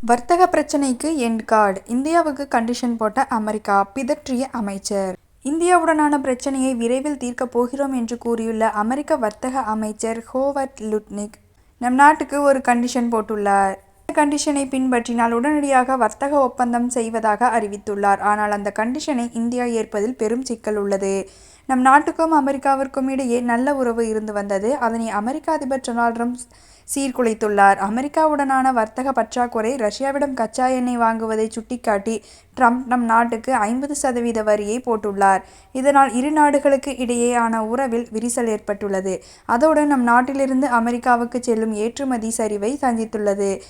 வர்த்தக பிரச்சினைக்கு end card இந்தியாவுக்கு கண்டிஷன் போட்ட அமெரிக்கா பிதற்றிய அமைச்சர். இந்தியாவுடனான பிரச்சனையை விரைவில் தீர்க்கப் போகிறோம் என்று கூறியுள்ள அமெரிக்க வர்த்தக அமைச்சர் ஹோவர்ட் லுட்னிக் நம் நாட்டுக்கு ஒரு கண்டிஷன் போட்டுள்ளார். இந்த கண்டிஷனை பின்பற்றினால் உடனடியாக வர்த்தக ஒப்பந்தம் செய்வதாக அறிவித்துள்ளார். ஆனால் அந்த கண்டிஷனை இந்தியா ஏற்பதில் பெரும் சிக்கல் உள்ளது. நம் நாட்டுக்கும் அமெரிக்காவிற்கும் இடையே நல்ல உறவு இருந்து வந்தது. அதனை அமெரிக்க அதிபர் டொனால்ட் ட்ரம்ப் சீர்குலைத்துள்ளார். அமெரிக்காவுடனான வர்த்தக பற்றாக்குறை ரஷ்யாவிடம் கச்சா எண்ணெய் வாங்குவதை சுட்டிக்காட்டி ட்ரம்ப் நம் நாட்டுக்கு ஐம்பது சதவீத வரியை போட்டுள்ளார். இதனால் இரு நாடுகளுக்கு இடையேயான உறவில் விரிசல் ஏற்பட்டுள்ளது. அதோடு நம் நாட்டிலிருந்து அமெரிக்காவுக்கு செல்லும் ஏற்றுமதி சரிவை சந்தித்துள்ளது.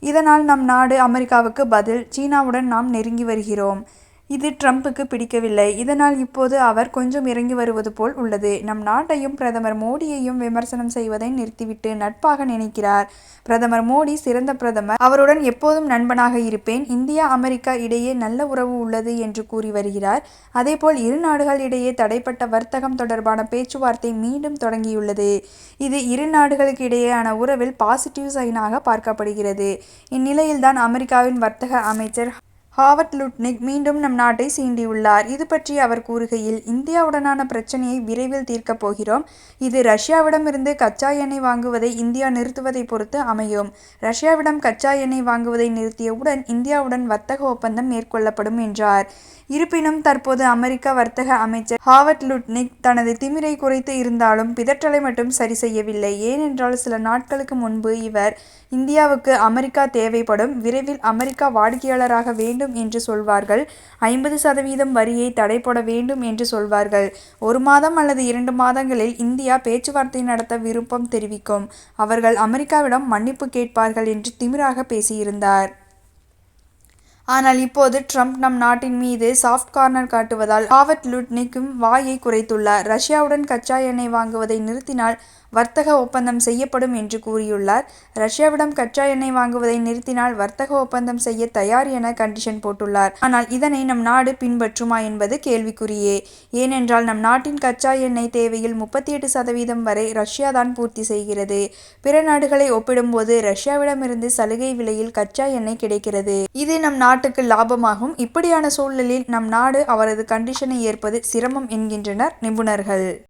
இதனால் நம் நாடு அமெரிக்காவுக்கு பதில் சீனாவுடன் நாம் நெருங்கி வருகிறோம். இது ட்ரம்புக்கு பிடிக்கவில்லை. இதனால் இப்போது அவர் கொஞ்சம் இறங்கி வருவது போல் உள்ளது. நம் நாட்டையும் பிரதமர் மோடியையும் விமர்சனம் செய்வதை நிறுத்திவிட்டு நட்பாக நினைக்கிறார். பிரதமர் மோடி சிறந்த பிரதமர் அவருடன் எப்போதும் நண்பனாக இருப்பேன். இந்தியா அமெரிக்கா இடையே நல்ல உறவு உள்ளது என்று கூறி வருகிறார். அதேபோல் இரு நாடுகள் இடையே தடைப்பட்ட வர்த்தகம் தொடர்பான பேச்சுவார்த்தை மீண்டும் தொடங்கியுள்ளது. இது இரு நாடுகளுக்கு இடையேயான உறவில் பாசிட்டிவ் சைனாக பார்க்கப்படுகிறது. இந்நிலையில்தான் அமெரிக்காவின் வர்த்தக அமைச்சர் ஹாவர்ட் லுட்னிக் மீண்டும் நம் நாட்டை சீண்டியுள்ளார். இது பற்றி அவர் கூறுகையில் இந்தியாவுடனான பிரச்சனையை விரைவில் தீர்க்கப் போகிறோம். இது ரஷ்யாவிடமிருந்து கச்சா எண்ணெய் வாங்குவதை இந்தியா நிறுத்துவதை பொறுத்து அமையும். ரஷ்யாவிடம் கச்சா எண்ணெய் வாங்குவதை நிறுத்தியவுடன் இந்தியாவுடன் வர்த்தக ஒப்பந்தம் மேற்கொள்ளப்படும் என்றார். இருப்பினும் தற்போது அமெரிக்க வர்த்தக அமைச்சர் ஹாவர்ட் லுட்னிக் தனது திமிரை குறைத்து இருந்தாலும் பிதற்றலை மட்டும் சரி செய்யவில்லை. ஏனென்றால் சில நாட்களுக்கு முன்பு இவர் இந்தியாவுக்கு அமெரிக்கா தேவைப்படும். விரைவில் அமெரிக்கா வாடிக்கையாளராக வேண்டும் என்று சொல்வார்கள். ஐம்பது சதவீதம் வரியை தடை போட வேண்டும் என்று சொல்வார்கள். ஒரு மாதம் அல்லது இரண்டு மாதங்களில் இந்தியா பேச்சுவார்த்தை நடத்த விருப்பம் தெரிவிக்கும். அவர்கள் அமெரிக்காவிடம் மன்னிப்பு கேட்பார்கள் என்று திமிராக பேசியிருந்தார். ஆனால் இப்போது ட்ரம்ப் நம் நாட்டின் மீது சாஃப்ட் கார்னர் காட்டுவதால் ஹாவர்ட் லுட்னிக்கும் வாயை குறைத்துள்ளார். ரஷ்யாவுடன் கச்சா எண்ணெய் வாங்குவதை நிறுத்தினால் வர்த்தக ஒப்பந்தம் செய்யப்படும் என்று கூறியுள்ளார். ரஷ்யாவிடம் கச்சா எண்ணெய் வாங்குவதை நிறுத்தினால் வர்த்தக ஒப்பந்தம் செய்ய தயார் என கண்டிஷன் போட்டுள்ளார். ஆனால் இதனை நம் நாடு பின்பற்றுமா என்பது கேள்விக்குறியே. ஏனென்றால் நம் நாட்டின் கச்சா எண்ணெய் தேவையில் முப்பத்தி எட்டு சதவீதம் வரை ரஷ்யா தான் பூர்த்தி செய்கிறது. பிற நாடுகளை ஒப்பிடும்போது ரஷ்யாவிடமிருந்து சலுகை விலையில் கச்சா எண்ணெய் கிடைக்கிறது. இது நம் நாட்டுக்கு லாபமாகும். இப்படியான சூழலில் நம் நாடு அவரது கண்டிஷனை ஏற்பது சிரமம் என்கின்றனர் நிபுணர்கள்.